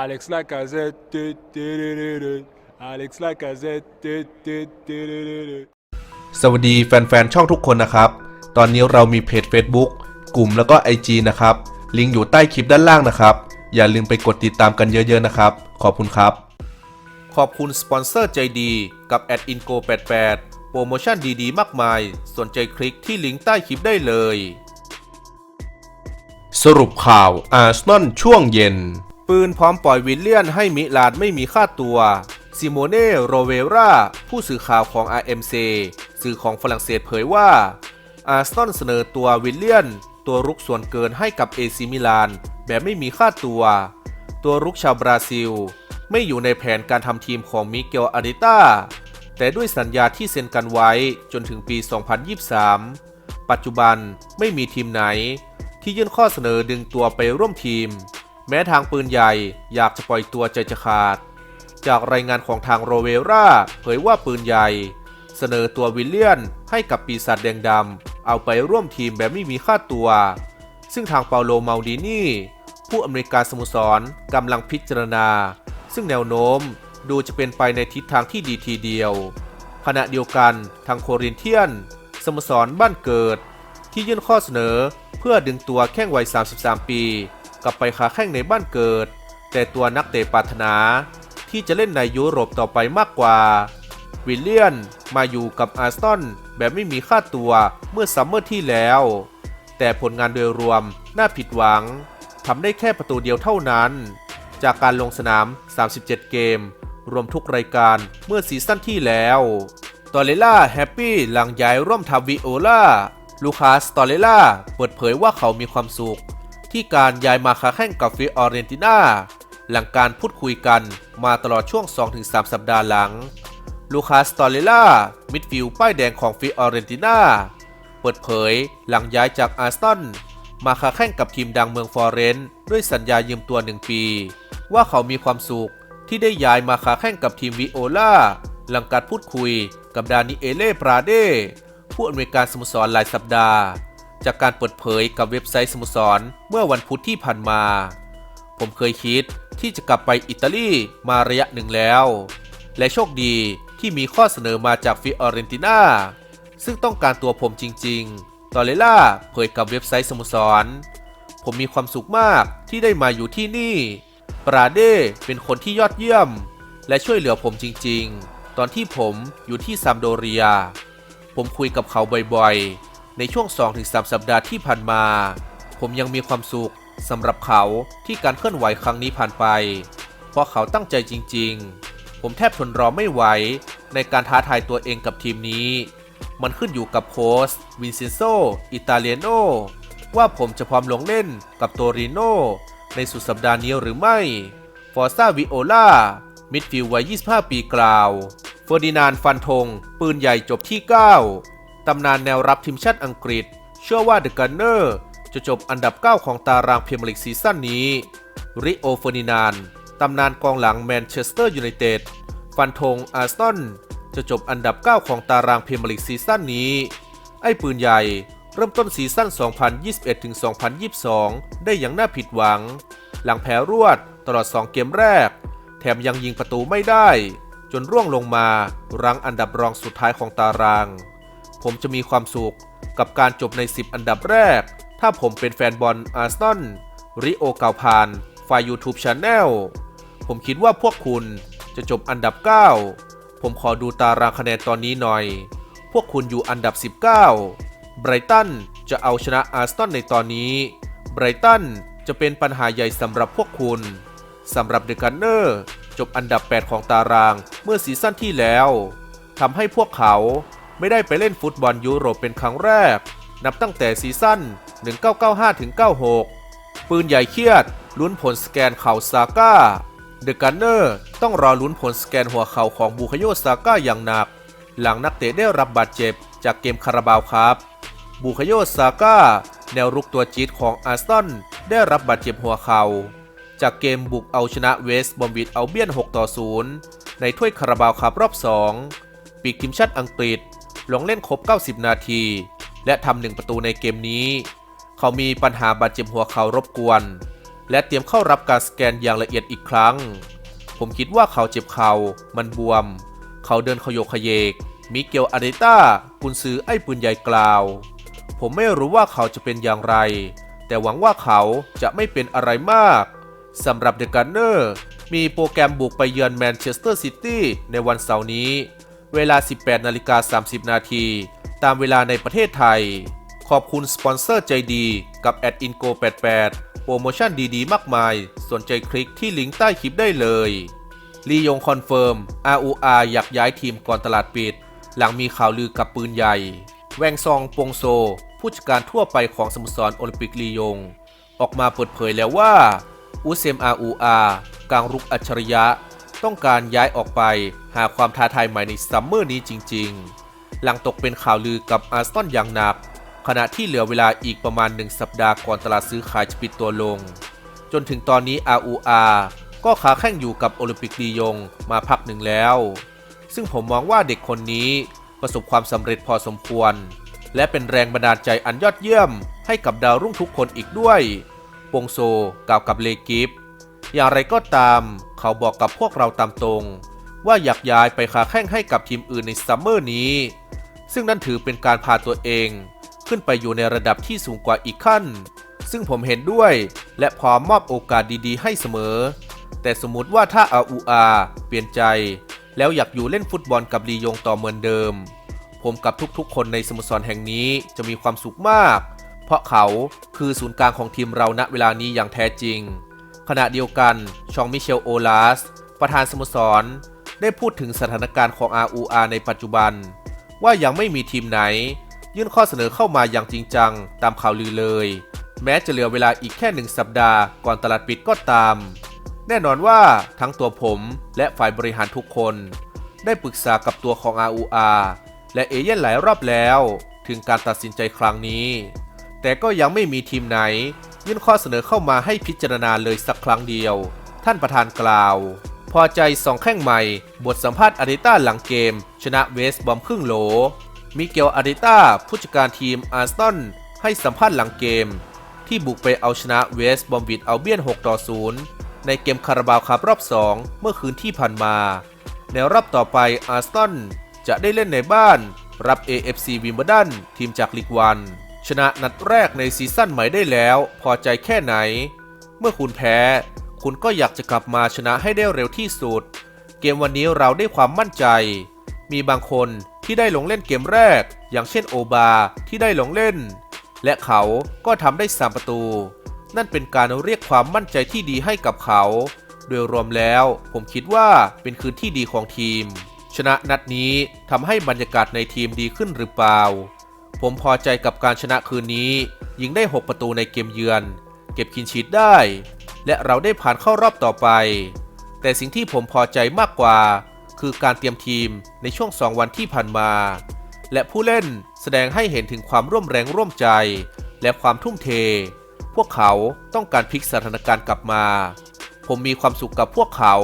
Alex Lacazette. Alex Lacazette. สวัสดีแฟนๆ ช่องทุกคนนะครับ ตอนนี้เรามีเพจ Facebook กลุ่มแล้วก็ IG นะครับ ลิงก์อยู่ใต้คลิปด้านล่างนะครับ อย่าลืมไปกดติดตามกันเยอะๆนะครับ ขอบคุณครับ ขอบคุณสปอนเซอร์ใจดีกับ a d i n g o 88โปรโมชั่นดีๆ มากมาย สนใจคลิกที่ลิงก์ใต้คลิปได้เลย สรุปข่าวอาร์เซนอลช่วงเย็น ปืนพร้อมปล่อยวิลเลียนให้มิลานไม่มีค่าตัว ซิโมเน่ โรเวราผู้สื่อข่าวของ RMC สื่อของฝรั่งเศสเผยว่า อาร์ซนอลเสนอตัววิลเลียน ตัวรุกส่วนเกินให้กับเอซิมิลาน แบบไม่มีค่าตัว ตัวรุกชาวบราซิล ไม่อยู่ในแผนการทำทีมของมิเกลอาริต้าแต่ด้วยสัญญาที่เซ็นกันไว้จนถึงปี 2023 ปัจจุบันไม่มีทีมไหน ที่ยื่นข้อเสนอดึงตัวไปร่วมทีม แม้ทางปืนใหญ่อยากจะปล่อยตัวใจจะขาด จากรายงานของทางโรเวราเผยว่าปืนใหญ่ เสนอตัววิลเลียนให้กับปีศาจแดงดำเอาไปร่วมทีมแบบไม่มีค่าตัว ซึ่งทางเปาโลเมาดินี่ ผู้อำนวยการสโมสรกำลังพิจารณา ซึ่งแนวโน้มดูจะเป็นไปในทิศทางที่ดีทีเดียว ขณะเดียวกันทางโครินเทียนสโมสรบ้านเกิด ที่ยื่นข้อเสนอเพื่อดึงตัวแข้งวัย 33 ปี กลับไปค้าแข้งในบ้านเกิด แต่ตัวนักเตะปรารถนาที่จะเล่นในยุโรปต่อไปมากกว่า วิลเลียนมาอยู่กับอาร์เซนแบบไม่มีค่าตัวเมื่อซัมเมอร์ที่แล้ว แต่ผลงานโดยรวมน่าผิดหวังทำได้แค่ประตูเดียวเท่านั้น จากการลงสนาม 37 เกม รวมทุกรายการเมื่อซีซั่นที่แล้วตอเรล่าแฮปปี้หลังย้ายร่วมทัพวิโอลาลูคาสตอเรล่าเปิดเผยว่าเขามีความสุข ที่การย้ายมาค้าแข่งกับฟิออเรนติน่าหลังการพูดคุยกันมาตลอดช่วง 2-3 สัปดาห์หลัง ลูคาสตอเรล่า มิดฟิลด์ป้ายแดงของฟิออเรนติน่า เปิดเผยหลังย้ายจากอาร์เซนมาค้าแข่งกับทีมดังเมืองฟอร์เรนด้วยสัญญายืมตัวหนึ่งปี ว่าเขามีความสุขที่ได้ย้ายมาค้าแข่งกับทีมวิโอลาหลังการพูดคุยกับดานิเอเล่ปราเดผู้อำนวยการสโมสรหลายสัปดาห์ จากการเปิดเผยกับเว็บไซต์สโมสรเมื่อวันพุธที่ผ่านมา ผมเคยคิดที่จะกลับไปอิตาลีมาระยะหนึ่งแล้ว และโชคดีที่มีข้อเสนอมาจากฟิออเรนติน่าซึ่งต้องการตัวผมจริง ๆ ตอเลล่าเผยกับเว็บไซต์สโมสร ผมมีความสุขมากที่ได้มาอยู่ที่นี่ ปราเด้เป็นคนที่ยอดเยี่ยม และช่วยเหลือผมจริง ๆ ตอนที่ผมอยู่ที่ซัมโดเรีย ผมคุยกับเขาบ่อยๆ ในช่วง 2-3 สัปดาห์ที่ผ่านมา ผมยังมีความสุขสำหรับเขาที่การเคลื่อนไหวครั้งนี้ผ่านไป เพราะเขาตั้งใจจริง ๆ ผมแทบทนรอไม่ไหวในการท้าทายตัวเองกับทีมนี้ มันขึ้นอยู่กับโค้ชวินเซนโซ อิตาเลียโนว่าผมจะพร้อมลงเล่นกับโตริโนในสุดสัปดาห์นี้หรือไม่ ฟอร์ซาวิโอลามิดฟิลด์วัย 25 ปีกล่าว เฟอร์ดินานฟันธงปืนใหญ่จบที่ 9 ตำนานแนวรับทีมชาติอังกฤษ เชื่อว่าเดอะกันเนอร์จะจบอันดับ 9 ของตารางพรีเมียร์ลีกซีซั่นนี้ ริโอเฟอร์ดินานตำนานกองหลังแมนเชสเตอร์ยูไนเต็ดฟันธงอาร์เซนอลจะจบอันดับ 9 ของตารางพรีเมียร์ลีกซีซั่นนี้ ไอ้ปืนใหญ่เริ่มต้นซีซั่น 2021-2022 ได้อย่างน่าผิดหวัง หลังแพ้รวดตลอด 2 เกมแรก แถมยังยิงประตูไม่ได้ จนร่วงลงมา รั้งอันดับรองสุดท้ายของตาราง ผมจะมีความสุขกับการจบใน 10 อันดับแรก ถ้าผมเป็นแฟนบอลอาร์เซนอลริโอเกาพานฝ่าย YouTube c h a n e l ผมคิดว่าพวกคุณจะจบอันดับ 9 ผมขอดูตารางคะแนนตอนนี้หน่อย พวกคุณอยู่อันดับ 19 ไบรตันจะเอาชนะอาร์เซนในตอนนี้ ไบรตันจะเป็นปัญหาใหญ่สำหรับพวกคุณ สำหรับเดอะกันเนอร์จบอันดับ 8 ของตารางเมื่อซีซั่นที่แล้ว ทำให้พวกเขา ไม่ได้ไปเล่นฟุตบอลยุโรปเป็นครั้งแรก นับตั้งแต่ซีซั่น 1995-96 ปืนใหญ่เครียด ลุ้นผลสแกนเข่าซาก้า เดอะกันเนอร์ต้องรอลุ้นผลสแกนหัวเข่าของบูคโยซาก้าอย่างหนัก หลังนักเตะได้รับบาดเจ็บจากเกมคาราบาวครับบูคโยซาก้าแนวรุกตัวจี๊ดของอาร์ซนอลได้รับบาดเจ็บหัวเข่าจากเกมบุกเอาชนะเวสต์บอมบิดเอาเบียน 6 ต่อ 0 ในถ้วยคาราบาวครับรอบ 2 ปีกทีมชาติอังกฤษ ลงเล่นครบ 90 นาที และทำหนึ่งประตูในเกมนี้ เขามีปัญหาบาดเจ็บหัวเข่ารบกวน และเตรียมเข้ารับการสแกนอย่างละเอียดอีกครั้ง ผมคิดว่าเขาเจ็บเขา่ามันบวม เขาเดินขยโยขยเยก มิเกลอาเดต้ากุนซือไอ้ปืนใหญ่กล่าว ผมไม่รู้ว่าเขาจะเป็นอย่างไร แต่หวังว่าเขาจะไม่เป็นอะไรมากสำหรับเดอะกันเนอร์มีโปรแกรมบุกไปเยือนแมนเชสเตอร์ซิตี้ในวันเสาร์นี้ เวลา 18นาฬิกา30 นาที ตามเวลาในประเทศไทย ขอบคุณสปอนเซอร์ใจดีกับแอดอินโก88 โปรโมชั่นดีๆ มากมาย สนใจคลิกที่ลิงก์ใต้คลิปได้เลยลียงคอนเฟิร์ม RUR อยากย้ายทีมก่อนตลาดปิด หลังมีข่าวลือกับปืนใหญ่ แวงซองปงโซ ผู้จัดการทั่วไปของสโมสรโอลิมปิกลียง ออกมาเปิดเผยแล้วว่า อุเซม RUR กลางรุกอัจฉริยะ ต้องการย้ายออกไป หาความท้าทายใหม่ในซัมเมอร์นี้จริง ๆ หลังตกเป็นข่าวลือกับอาร์สตันอย่างหนัก ขณะที่เหลือเวลาอีกประมาณหนึ่งสัปดาห์ก่อนตลาดซื้อขายจะปิดตัวลง จนถึงตอนนี้ RUR ก็ขาแข้งอยู่กับโอลิมปิกลียงมาพักหนึ่งแล้ว ซึ่งผมมองว่าเด็กคนนี้ประสบความสำเร็จพอสมควร และเป็นแรงบันดาลใจอันยอดเยี่ยม ให้กับดาวรุ่งทุกคนอีกด้วย ปงโซกล่าวกับเลกิฟอย่างไรก็ตาม เขาบอกกับพวกเราตามตรง ว่าอยากย้ายไปขาแข้งให้กับทีมอื่นในซัมเมอร์นี้ ซึ่งนั่นถือเป็นการพาตัวเอง ขึ้นไปอยู่ในระดับที่สูงกว่าอีกขั้น ซึ่งผมเห็นด้วย และพร้อมมอบโอกาสดีๆ ให้เสมอ แต่สมมติว่าถ้าอาอูอาเปลี่ยนใจ แล้วอยากอยู่เล่นฟุตบอลกับลียงต่อเหมือนเดิม ผมกับทุกๆ คนในสโมสรแห่งนี้จะมีความสุขมาก เพราะเขาคือศูนย์กลางของทีมเราณเวลานี้อย่างแท้จริง ขณะเดียวกันชองมิเชลโอลาส ประธานสโมสร ได้พูดถึงสถานการณ์ของ RUR ในปัจจุบัน ว่ายังไม่มีทีมไหน ยื่นข้อเสนอเข้ามาอย่างจริงจัง ตามข่าวลือเลย แม้จะเหลือเวลาอีกแค่หนึ่งสัปดาห์ก่อนตลาดปิดก็ตาม แน่นอนว่าทั้งตัวผมและฝ่ายบริหารทุกคน ได้ปรึกษากับตัวของ RUR และเอเย่นหลายรอบแล้ว ถึงการตัดสินใจครั้งนี้ แต่ก็ยังไม่มีทีมไหน ยื่นข้อเสนอเข้ามาให้พิจารณาเลยสักครั้งเดียว ท่านประธานกล่าว พอใจสองแข้งใหม่ บทสัมภาษณ์อาริต้าหลังเกม ชนะเวสต์บอมครึ่งโหล มิเกลอาริต้าผู้จัดการทีมอาร์สตันให้สัมภาษณ์หลังเกม ที่บุกไปเอาชนะเวสต์บอมบิดเอาเบียน6ต่อ0ในเกมคาราบาวคับรอบ 2 เมื่อคืนที่ผ่านมา ในรอบต่อไปอาร์สตันจะได้เล่นในบ้านรับ AFC วิมเบ l ดันทีมจากลีกวัน ชนะนัดแรกในซีซั่นใหม่ได้แล้ว พอใจแค่ไหน เมื่อคุณแพ้ คุณก็อยากจะกลับมาชนะให้ได้เร็วที่สุด เกมวันนี้เราได้ความมั่นใจ มีบางคนที่ได้ลงเล่นเกมแรก อย่างเช่นโอบาที่ได้ลงเล่น และเขาก็ทำได้ 3 ประตู นั่นเป็นการเรียกความมั่นใจที่ดีให้กับเขา โดยรวมแล้วผมคิดว่าเป็นคืนที่ดีของทีม ชนะนัดนี้ทำให้บรรยากาศในทีมดีขึ้นหรือเปล่า ผมพอใจกับการชนะคืนนี้ ยิงได้ 6 ประตูในเกมเยือน เก็บคินชีตได้ และเราได้ผ่านเข้ารอบต่อไป แต่สิ่งที่ผมพอใจมากกว่า คือการเตรียมทีมในช่วง 2 วันที่ผ่านมา และผู้เล่นแสดงให้เห็นถึงความร่วมแรงร่วมใจ และความทุ่มเท พวกเขาต้องการพลิกสถานการณ์กลับมา ผมมีความสุขกับพวกเขา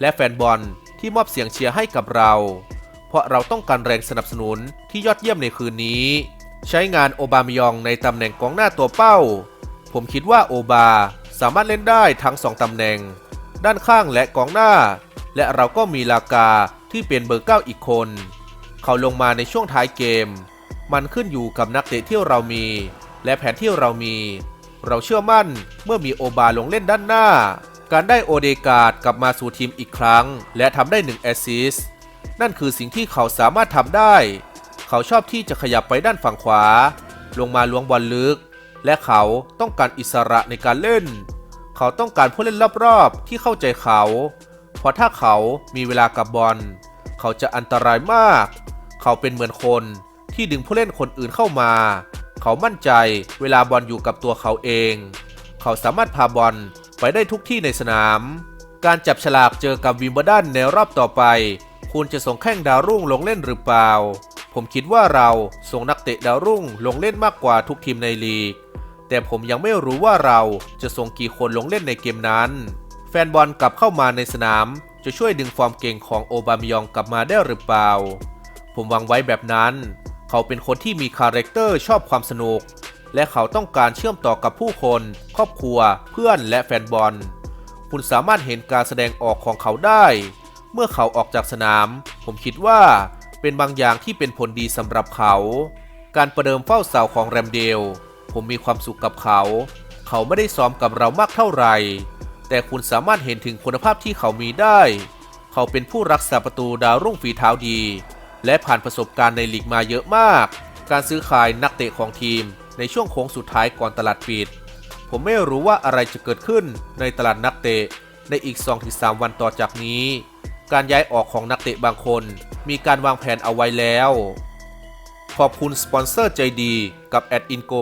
และแฟนบอลที่มอบเสียงเชียร์ให้กับเรา เพราะเราต้องการแรงสนับสนุนที่ยอดเยี่ยมในคืนนี้ ใช้งานโอบามายองในตำแหน่งกองหน้าตัวเป้า ผมคิดว่าโอบาสามารถเล่นได้ทั้งสองตำแหน่ง ด้านข้างและกองหน้า และเราก็มีลากาที่เป็นเบอร์เก้าอีกคน เขาลงมาในช่วงท้ายเกม มันขึ้นอยู่กับนักเตะที่เรามี และแผนที่เรามี เราเชื่อมั่นเมื่อมีโอบาลงเล่นด้านหน้า การได้โอเดกาดกลับมาสู่ทีมอีกครั้ง และทำได้1แอสซิสนั่นคือสิ่งที่เขาสามารถทำได้ เขาชอบที่จะขยับไปด้านฝั่งขวา ลงมาล้วงบอลลึก และเขาต้องการอิสระในการเล่น เขาต้องการผู้เล่นรอบๆที่เข้าใจเขา เพราะถ้าเขามีเวลากับบอล เขาจะอันตรายมาก เขาเป็นเหมือนคนที่ดึงผู้เล่นคนอื่นเข้ามา เขามั่นใจเวลาบอลอยู่กับตัวเขาเอง เขาสามารถพาบอลไปได้ทุกที่ในสนาม การจับฉลากเจอกับวิมเบลดันในรอบต่อไป คุณจะส่งแข้งดาวรุ่งลงเล่นหรือเปล่า ผมคิดว่าเราส่งนักเตะดาวรุ่งลงเล่นมากกว่าทุกทีมในลีก แต่ผมยังไม่รู้ว่าเราจะส่งกี่คนลงเล่นในเกมนั้น แฟนบอลกลับเข้ามาในสนาม จะช่วยดึงฟอร์มเก่งของโอบามยองกลับมาได้หรือเปล่า ผมวังไว้แบบนั้น เขาเป็นคนที่มีคาแรคเตอร์ชอบความสนุก และเขาต้องการเชื่อมต่อกับผู้คน ครอบครัว เพื่อนและแฟนบอล คุณสามารถเห็นการแสดงออกของเขาได้ เมื่อเขาออกจากสนาม ผมคิดว่า เป็นบางอย่างที่เป็นผลดีสำหรับเขา การประเดิมเฝ้าเสาของแรมเดล ผมมีความสุขกับเขา เขาไม่ได้ซ้อมกับเรามากเท่าไหร่ แต่คุณสามารถเห็นถึงคุณภาพที่เขามีได้ เขาเป็นผู้รักษาประตูดาวรุ่งฝีเท้าดี และผ่านประสบการณ์ในลีกมาเยอะมาก การซื้อขายนักเตะของทีมในช่วงโค้งสุดท้ายก่อนตลาดปิด ผมไม่รู้ว่าอะไรจะเกิดขึ้นในตลาดนักเตะในอีก 2-3 วันต่อจากนี้ การย้ายออกของนักเตะบางคน มีการวางแผนเอาไว้แล้ว ขอบคุณสปอนเซอร์ใจดีกับแอดอินโก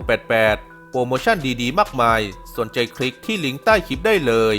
88โปรโมชั่นดีๆ มากมาย สนใจคลิกที่ลิงก์ใต้คลิปได้เลย